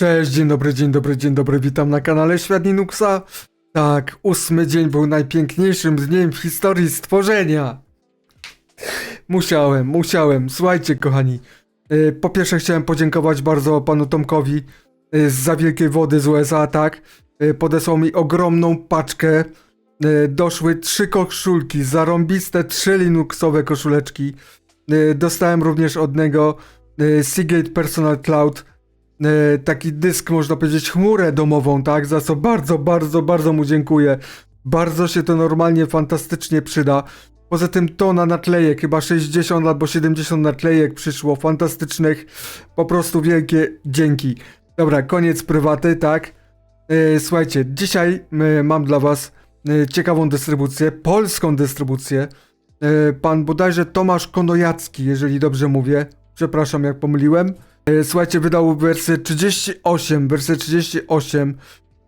Cześć, dzień dobry, dzień dobry, dzień dobry, witam na kanale Świat Linuxa. Tak, ósmy dzień był najpiękniejszym dniem w historii stworzenia. Musiałem, musiałem, słuchajcie kochani. y, Po pierwsze chciałem podziękować bardzo panu Tomkowi y, za wielkiej wody z USA, tak. Y, Podesłał mi ogromną paczkę. Doszły trzy koszulki, zarąbiste trzy Linuxowe koszuleczki. Dostałem również od niego Seagate Personal Cloud e, taki dysk, można powiedzieć, chmurę domową, tak? Za co bardzo, bardzo, bardzo mu dziękuję. Bardzo się to normalnie fantastycznie przyda. Poza tym tona naklejek, chyba 60 albo 70 naklejek przyszło, fantastycznych. Po prostu wielkie dzięki. Dobra, koniec prywaty, tak? E, słuchajcie, dzisiaj e, mam dla was e, ciekawą dystrybucję, polską dystrybucję. E, pan bodajże Tomasz Konojacki, jeżeli dobrze mówię. Przepraszam, jak pomyliłem. E, Słuchajcie, wydał wersję 38, wersję 38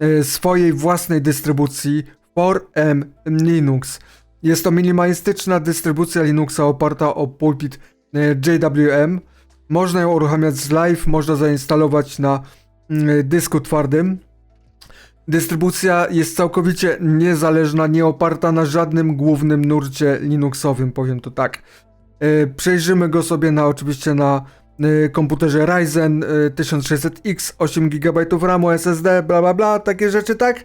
e, swojej własnej dystrybucji 4M Linux. Jest to minimalistyczna dystrybucja Linuxa oparta o pulpit e, JWM. Można ją uruchamiać z live, można zainstalować na mm, dysku twardym. Dystrybucja jest całkowicie niezależna, nie oparta na żadnym głównym nurcie Linuxowym, powiem to tak. Przejrzymy go sobie na oczywiście na komputerze Ryzen y, 1600X, 8 GB RAMu, SSD, bla bla bla, takie rzeczy, tak?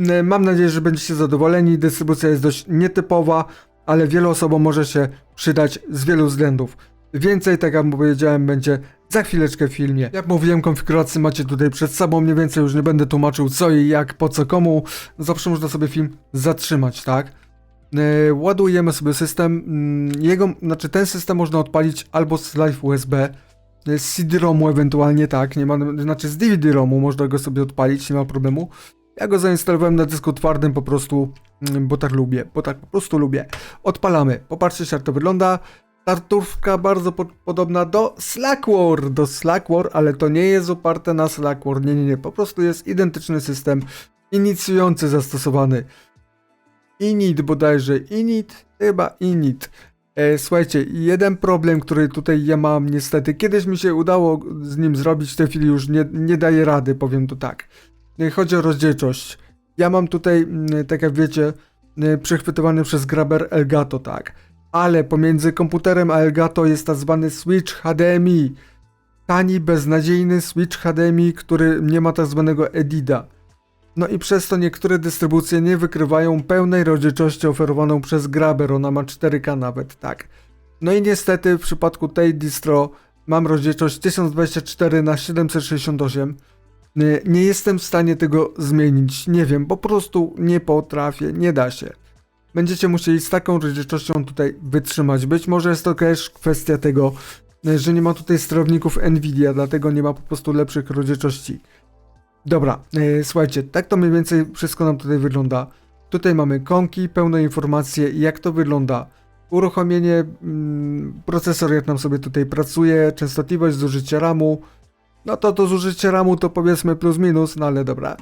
Y, Mam nadzieję, że będziecie zadowoleni. Dystrybucja jest dość nietypowa, ale wielu osobom może się przydać z wielu względów. Więcej, tak jak powiedziałem, będzie za chwileczkę w filmie. Jak mówiłem, konfigurację macie tutaj przed sobą, mniej więcej już nie będę tłumaczył co i jak, po co, komu. Zawsze można sobie film zatrzymać, tak? E, ładujemy sobie system. mm, Jego, znaczy ten system można odpalić albo z live USB, e, z CD-ROMu ewentualnie tak, nie ma, znaczy z DVD-ROMu można go sobie odpalić, nie ma problemu. Ja go zainstalowałem na dysku twardym po prostu, mm, bo tak lubię, bo tak po prostu lubię. Odpalamy. Popatrzcie jak to wygląda. Startówka bardzo po podobna do Slackware, do Slackware, ale to nie jest oparte na Slackware, nie, nie, nie, po prostu jest identyczny system inicjujący zastosowany. Init bodajże, Init, chyba Init. E, słuchajcie, jeden problem, który tutaj ja mam niestety, kiedyś mi się udało z nim zrobić, w tej chwili już nie, nie daję rady, powiem to tak. E, chodzi o rozdzielczość. Ja mam tutaj, tak jak wiecie, przechwytywany przez Grabber Elgato, tak. Ale pomiędzy komputerem a Elgato jest tak zwany switch HDMI. Tani, beznadziejny switch HDMI, który nie ma tak zwanego EDIDA. No i przez to niektóre dystrybucje nie wykrywają pełnej rozdzielczości oferowaną przez Grabber, ona ma 4K nawet, tak. No i niestety w przypadku tej distro mam rozdzielczość 1024 na 768 Nie- Nie jestem w stanie tego zmienić, nie wiem, po prostu nie potrafię, nie da się. Będziecie musieli z taką rozdzielczością tutaj wytrzymać. Być może jest to też kwestia tego, e, że nie ma tutaj sterowników Nvidia, dlatego nie ma po prostu lepszych rozdzielczości. Dobra, e, słuchajcie, tak to mniej więcej wszystko nam tutaj wygląda. Tutaj mamy konki, pełne informacje, jak to wygląda. Uruchomienie, mm, procesor jak nam sobie tutaj pracuje, częstotliwość, zużycie RAMu. No to to zużycie RAMu to powiedzmy plus minus, no ale dobra.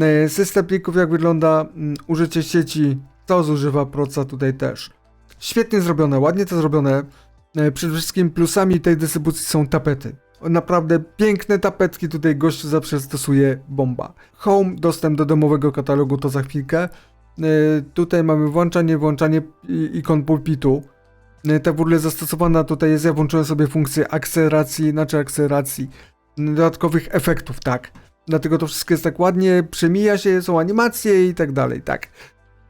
E, System plików jak wygląda, mm, użycie sieci, to zużywa proca tutaj też. Świetnie zrobione, ładnie to zrobione. E, Przede wszystkim plusami tej dystrybucji są tapety. Naprawdę piękne tapetki tutaj gość zawsze stosuje bomba. Home, dostęp do domowego katalogu to za chwilkę. E, Tutaj mamy włączanie, włączanie ikon pulpitu. E, Tak w ogóle zastosowana tutaj jest, ja włączyłem sobie funkcję akceleracji, znaczy akceleracji, dodatkowych efektów, tak. Dlatego to wszystko jest tak ładnie, przemija się, są animacje i tak dalej, tak.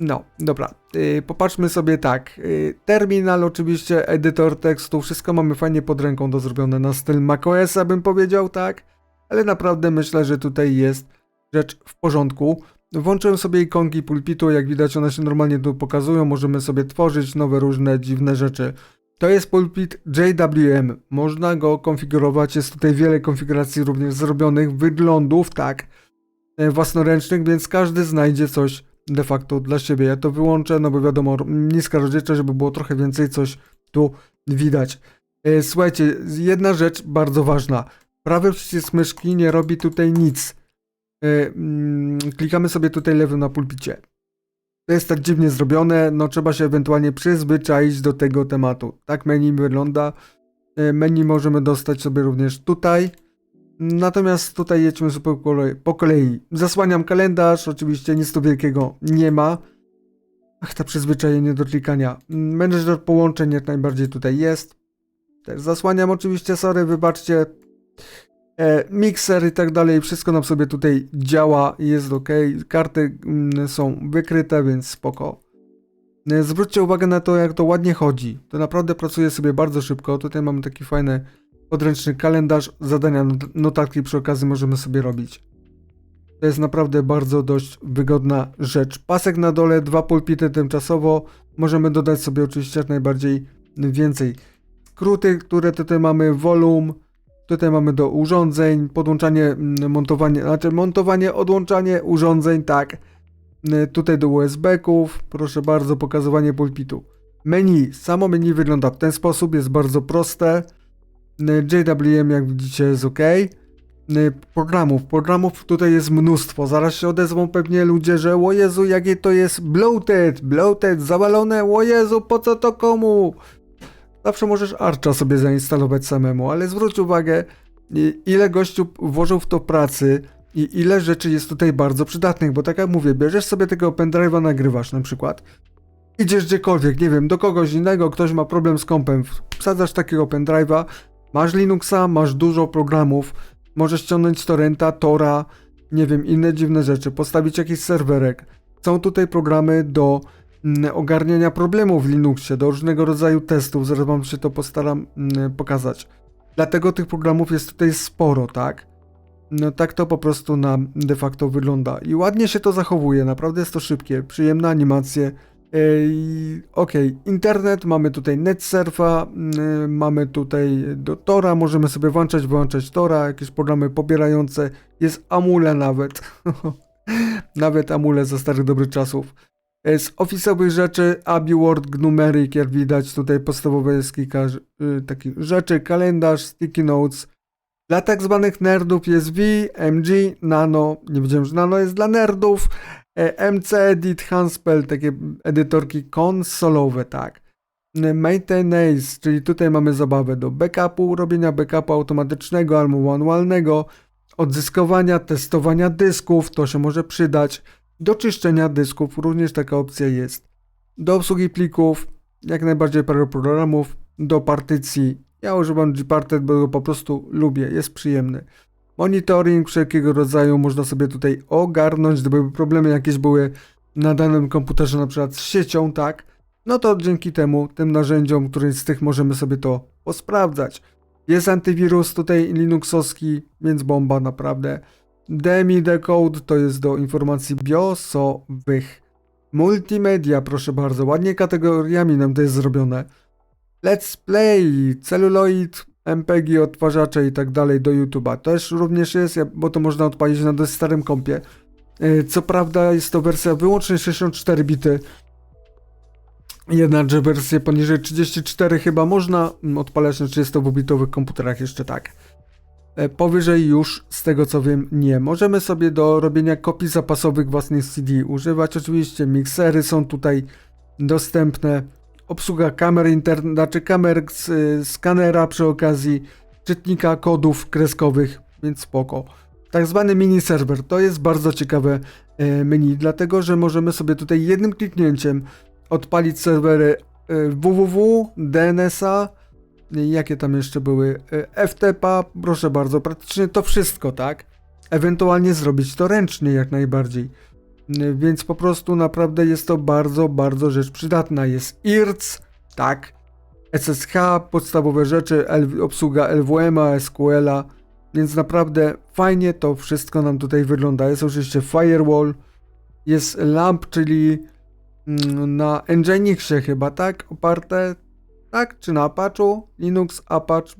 No, dobra. Yy, popatrzmy sobie tak. Yy, terminal, oczywiście, edytor tekstu, wszystko mamy fajnie pod ręką do zrobione na styl macOSa, bym powiedział, tak. Ale naprawdę myślę, że tutaj jest rzecz w porządku. Włączyłem sobie ikonki pulpitu, jak widać one się normalnie tu pokazują, możemy sobie tworzyć nowe różne dziwne rzeczy. To jest pulpit JWM, można go konfigurować, jest tutaj wiele konfiguracji również zrobionych, wyglądów, tak, e, własnoręcznych, więc każdy znajdzie coś de facto dla siebie. Ja to wyłączę, no bo wiadomo, niska rozdzielczość, żeby było trochę więcej coś tu widać. E, Słuchajcie, jedna rzecz bardzo ważna. Prawy przycisk myszki nie robi tutaj nic. E, mm, Klikamy sobie tutaj lewym na pulpicie. To jest tak dziwnie zrobione, no trzeba się ewentualnie przyzwyczaić do tego tematu. Tak menu wygląda. E, Menu możemy dostać sobie również tutaj. Natomiast tutaj jedźmy sobie po kolei. Zasłaniam kalendarz, oczywiście nic tu wielkiego nie ma. Ach, ta przyzwyczajenie do klikania. Menedżer połączeń jak najbardziej tutaj jest. Też zasłaniam oczywiście, sorry, wybaczcie. E, mikser i tak dalej, wszystko nam sobie tutaj działa, jest ok. Karty mm, są wykryte, więc spoko. E, Zwróćcie uwagę na to, jak to ładnie chodzi. To naprawdę pracuje sobie bardzo szybko. Tutaj mamy taki fajny podręczny kalendarz, zadania, not- notatki przy okazji możemy sobie robić. To jest naprawdę bardzo dość wygodna rzecz. Pasek na dole, dwa pulpity tymczasowo. Możemy dodać sobie oczywiście jak najbardziej więcej. Skróty, które tutaj mamy, volum, tutaj mamy do urządzeń, podłączanie, mm, montowanie, znaczy montowanie, odłączanie urządzeń, tak. Y, Tutaj do USB-ków, proszę bardzo, pokazywanie pulpitu. Menu, samo menu wygląda w ten sposób, jest bardzo proste. Y, JWM jak widzicie jest ok. Y, Programów, programów tutaj jest mnóstwo. Zaraz się odezwą pewnie ludzie, że o Jezu, jakie to jest bloated, bloated, zawalone, o Jezu, po co to komu? Zawsze możesz Archa sobie zainstalować samemu, ale zwróć uwagę, i- ile gościu włożył w to pracy i ile rzeczy jest tutaj bardzo przydatnych, bo tak jak mówię, bierzesz sobie tego pendrive'a, nagrywasz na przykład, idziesz gdziekolwiek, nie wiem, do kogoś innego, ktoś ma problem z kompem, wsadzasz takiego pendrive'a, masz Linuxa, masz dużo programów, możesz ściągnąć torrenta, Tora, nie wiem, inne dziwne rzeczy, postawić jakiś serwerek. Są tutaj programy do mm, ogarniania problemów w Linuxie, do różnego rodzaju testów, zaraz wam się to postaram mm, pokazać. Dlatego tych programów jest tutaj sporo, tak? No tak to po prostu nam de facto wygląda. I ładnie się to zachowuje, naprawdę jest to szybkie, przyjemne animacje. Okej, internet, mamy tutaj NetSurfa, mm, mamy tutaj do Tora, możemy sobie włączać, wyłączać Tora, jakieś programy pobierające, jest Amule nawet. nawet Amule ze starych dobrych czasów. E, Z ofisowych rzeczy Abi Word, Gnumeric, jak widać tutaj podstawowe jest kilka y, takich rzeczy, kalendarz, sticky notes. Dla tak zwanych nerdów jest V, MG, Nano, nie wiedziałem, że Nano jest dla nerdów, e, MC Edit, Hanspel, takie edytorki konsolowe, tak. E, Maintenance, czyli tutaj mamy zabawę do backupu, robienia backupu automatycznego albo manualnego, odzyskowania, testowania dysków, to się może przydać. Do czyszczenia dysków również taka opcja jest. Do obsługi plików, jak najbardziej parę programów. Do partycji. Ja używam Gparted, bo go po prostu lubię, jest przyjemny. Monitoring wszelkiego rodzaju można sobie tutaj ogarnąć, gdyby problemy jakieś były na danym komputerze, na przykład z siecią, tak? No to dzięki temu, tym narzędziom, którymś z tych możemy sobie to posprawdzać. Jest antywirus tutaj Linuxowski, więc bomba naprawdę. DMI Decode to jest do informacji biosowych. Multimedia, proszę bardzo, ładnie kategoriami nam to jest zrobione. Let's Play, celuloid, MPG, odtwarzacze i tak dalej do YouTube'a. Też również jest, bo to można odpalić na dość starym kompie. Yy, Co prawda jest to wersja wyłącznie 64 bity. Jednakże wersję poniżej 34 chyba można mm, odpalać na 32-bitowych komputerach jeszcze tak. E, Powyżej już, z tego co wiem, nie. Możemy sobie do robienia kopii zapasowych własnych CD używać. Oczywiście miksery są tutaj dostępne. Obsługa kamer internet, znaczy kamer z skanera przy okazji, czytnika kodów kreskowych, więc spoko. Tak zwany mini serwer to jest bardzo ciekawe e, menu, dlatego że możemy sobie tutaj jednym kliknięciem odpalić serwery e, www, DNS-a, jakie tam jeszcze były, E, FTP, proszę bardzo, praktycznie to wszystko, tak? Ewentualnie zrobić to ręcznie jak najbardziej. Więc po prostu naprawdę jest to bardzo, bardzo rzecz przydatna. Jest IRC, tak, SSH, podstawowe rzeczy, L- obsługa LWM-a, SQL-a, więc naprawdę fajnie to wszystko nam tutaj wygląda. Jest oczywiście firewall, jest LAMP, czyli mm, na Nginxie chyba, tak? Oparte, tak? Czy na Apache'u? Linux, Apache,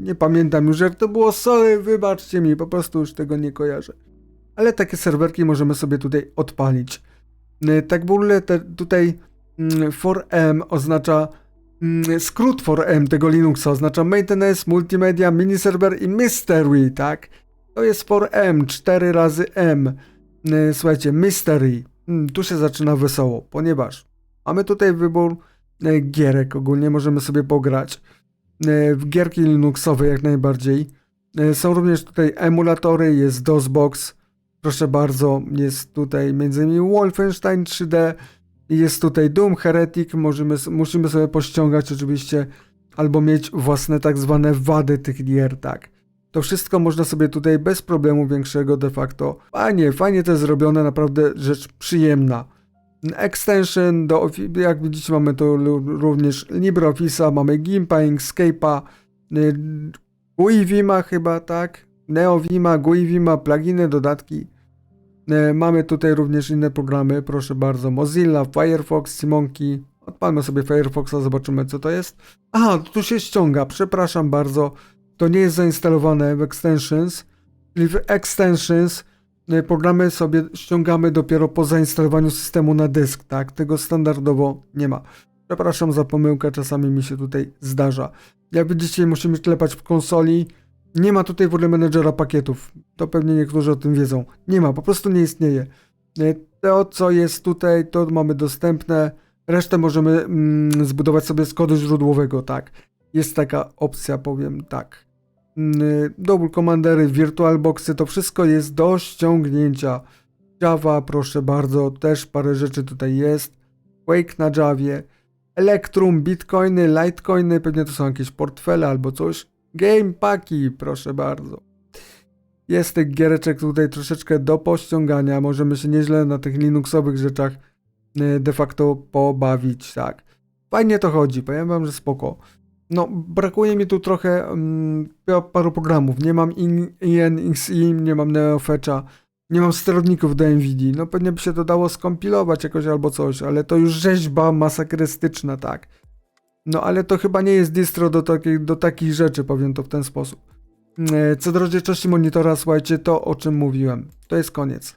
nie pamiętam już jak to było, sorry, wybaczcie mi, po prostu już tego nie kojarzę. Ale takie serwerki możemy sobie tutaj odpalić. Y, Tak w ogóle te, tutaj mm, 4M oznacza mm, skrót 4M tego Linuxa, oznacza maintenance, multimedia, mini server i mystery, tak? To jest 4M, 4 razy M. Y, Słuchajcie, mystery. Mm, Tu się zaczyna wesoło, ponieważ mamy tutaj wybór e, gierek ogólnie, możemy sobie pograć w gierki Linuxowe jak najbardziej. Są również tutaj emulatory, jest DOSBox, proszę bardzo, jest tutaj m.in. Wolfenstein 3D, jest tutaj Doom Heretic, możemy, musimy sobie pościągać oczywiście, albo mieć własne tak zwane wady tych gier, tak. To wszystko można sobie tutaj bez problemu większego de facto. Fajnie, fajnie to jest zrobione, naprawdę rzecz przyjemna. Extension, do, jak widzicie mamy tu również LibreOffice'a, mamy Gimpa, Inkscape'a, y, GUI Vima chyba, tak? NeoVima, GUI Vima, pluginy, dodatki. E, Mamy tutaj również inne programy, proszę bardzo. Mozilla, Firefox, Simonki. Odpalmy sobie Firefoxa, zobaczymy co to jest. Aha, tu się ściąga, przepraszam bardzo. To nie jest zainstalowane w Extensions. Czyli w Extensions e, programy sobie ściągamy dopiero po zainstalowaniu systemu na dysk, tak? Tego standardowo nie ma. Przepraszam za pomyłkę, czasami mi się tutaj zdarza. Jak widzicie, musimy klepać w konsoli. Nie ma tutaj w ogóle menedżera pakietów. To pewnie niektórzy o tym wiedzą. Nie ma, po prostu nie istnieje. E, To, co jest tutaj, to mamy dostępne. Resztę możemy mm, zbudować sobie z kodu źródłowego, tak. Jest taka opcja, powiem tak. Mm, y, Double Commandery, VirtualBoxy, to wszystko jest do ściągnięcia. Java, proszę bardzo, też parę rzeczy tutaj jest. Quake na Javie. Electrum, Bitcoiny, Litecoiny, pewnie to są jakieś portfele albo coś. Game Paki, proszę bardzo. Jest tych giereczek tutaj troszeczkę do pościągania. Możemy się nieźle na tych Linuxowych rzeczach y, de facto pobawić, tak. Fajnie to chodzi, powiem wam, że spoko. No, brakuje mi tu trochę mm, pa- paru programów. Nie mam In- INXI, nie mam NeoFetcha, nie mam sterowników do NVIDII. No pewnie by się to dało skompilować jakoś albo coś, ale to już rzeźba masakrystyczna, tak. No ale to chyba nie jest distro do, takich, do takich rzeczy, powiem to w ten sposób. E, Co do rozdzielczości monitora, słuchajcie, to o czym mówiłem. To jest koniec.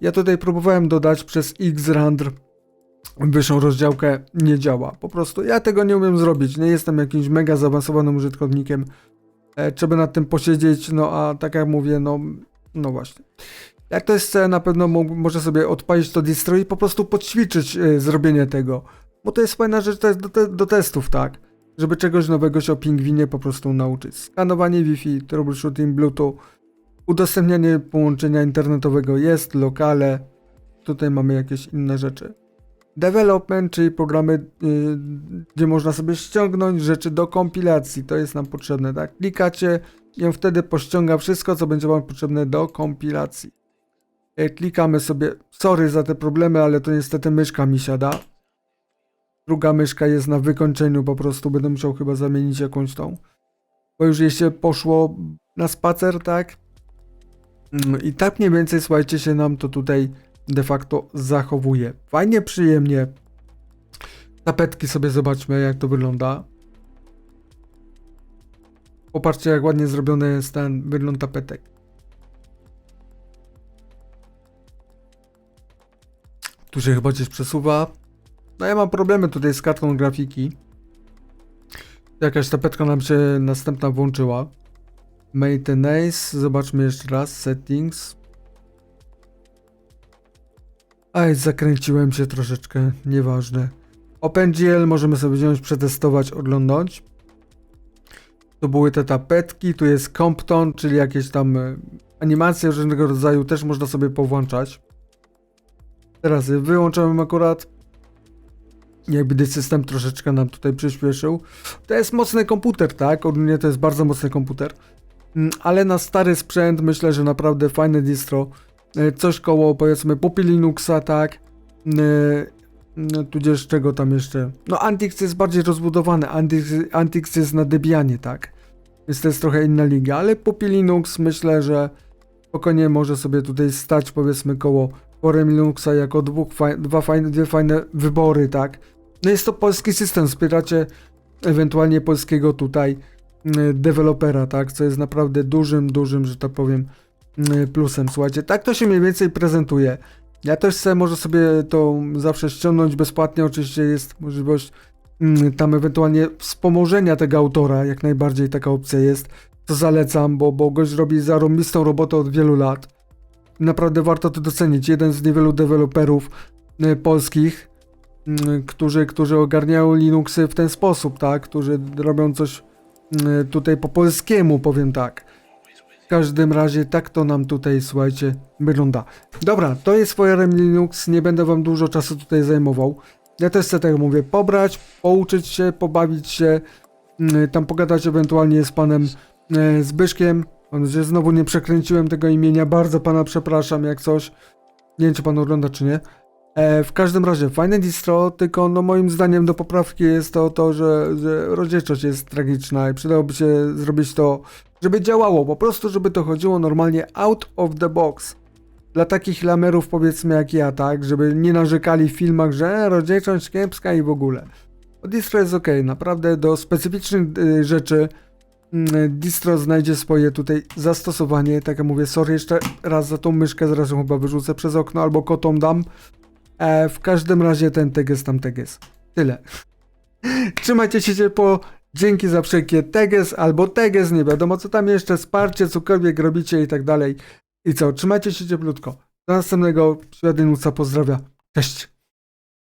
Ja tutaj próbowałem dodać przez Xrandr wyższą rozdziałkę, nie działa. Po prostu ja tego nie umiem zrobić. Nie jestem jakimś mega zaawansowanym użytkownikiem. E, Trzeba nad tym posiedzieć, no a tak jak mówię, no, no właśnie. Jak to jest chce, na pewno mo- może sobie odpalić to distro i po prostu podćwiczyć e, zrobienie tego. Bo to jest fajna rzecz to jest do, te, do testów, tak? Żeby czegoś nowego się o pingwinie po prostu nauczyć. Skanowanie Wi-Fi, troubleshooting Bluetooth, udostępnianie połączenia internetowego jest, lokale. Tutaj mamy jakieś inne rzeczy. Development, czyli programy, y, gdzie można sobie ściągnąć rzeczy do kompilacji. To jest nam potrzebne, tak? Klikacie i on wtedy pościąga wszystko, co będzie wam potrzebne do kompilacji. E, Klikamy sobie, sorry za te problemy, ale to niestety myszka mi siada. Druga myszka jest na wykończeniu, po prostu będę musiał chyba zamienić jakąś tą. Bo już jej się poszło na spacer, tak? Mm, I tak mniej więcej, słuchajcie, się nam to tutaj de facto zachowuje. Fajnie, przyjemnie. Tapetki sobie zobaczmy, jak to wygląda. Popatrzcie, jak ładnie zrobiony jest ten wygląd tapetek. Tu się chyba gdzieś przesuwa. No ja mam problemy tutaj z kartą grafiki. Jakaś tapetka nam się następna włączyła. Maintenance, zobaczmy jeszcze raz. Settings. Aj, zakręciłem się troszeczkę, nieważne. OpenGL możemy sobie wziąć, przetestować, oglądać. Tu były te tapetki, tu jest Compton, czyli jakieś tam e, animacje różnego rodzaju, też można sobie powłączać. Teraz je wyłączamy akurat. Jakby system troszeczkę nam tutaj przyspieszył. To jest mocny komputer, tak? Ogólnie to jest bardzo mocny komputer. Mm, Ale na stary sprzęt myślę, że naprawdę fajne distro. E, Coś koło powiedzmy Puppy Linuxa, tak? E, No, tudzież czego tam jeszcze? No Antix jest bardziej rozbudowany. Antix, Antix jest na Debianie, tak? Więc to jest trochę inna liga, ale Puppy Linux myślę, że spokojnie może sobie tutaj stać powiedzmy koło Forem Linuxa jako dwóch dwa fajne, dwie fajne wybory, tak? No jest to polski system, wspieracie ewentualnie polskiego tutaj mm, dewelopera, tak? Co jest naprawdę dużym, dużym, że tak powiem, mm, plusem. Słuchajcie, tak to się mniej więcej prezentuje. Ja też chcę może sobie to zawsze ściągnąć bezpłatnie, oczywiście jest możliwość mm, tam ewentualnie wspomożenia tego autora, jak najbardziej taka opcja jest. To zalecam, bo, bo gość robi zarąbistą robotę od wielu lat. Naprawdę warto to docenić. Jeden z niewielu deweloperów y, polskich, którzy, którzy ogarniają Linuxy w ten sposób, tak? Którzy robią coś y, tutaj po polskiemu, powiem tak. W każdym razie tak to nam tutaj, słuchajcie, wygląda. Dobra, to jest Fire Linux, nie będę wam dużo czasu tutaj zajmował. Ja też chcę, tak mówię, pobrać, pouczyć się, pobawić się, mm, tam pogadać ewentualnie z panem e, Zbyszkiem. Mam że znowu nie przekręciłem tego imienia, bardzo pana przepraszam, jak coś. Nie wiem, czy pan ogląda, czy nie. E, w każdym razie, fajne distro, tylko no moim zdaniem do poprawki jest to, to że, że rozdzielczość jest tragiczna i przydałoby się zrobić to, żeby działało, po prostu żeby to chodziło normalnie out of the box. Dla takich lamerów powiedzmy jak ja, tak, żeby nie narzekali w filmach, że rozdzielczość kiepska i w ogóle. Distro jest ok, naprawdę do specyficznych y, rzeczy mm, distro znajdzie swoje tutaj zastosowanie, tak jak mówię, sorry jeszcze raz za tą myszkę, zaraz chyba wyrzucę przez okno albo kotom dam. E, w każdym razie ten teges tam teges. Tyle. Trzymajcie się ciepło. Dzięki za wszelkie teges albo teges, nie wiadomo co tam jeszcze, wsparcie, cokolwiek robicie i tak dalej. I co, trzymajcie się cieplutko. Do następnego Świadynusza pozdrawia. Cześć.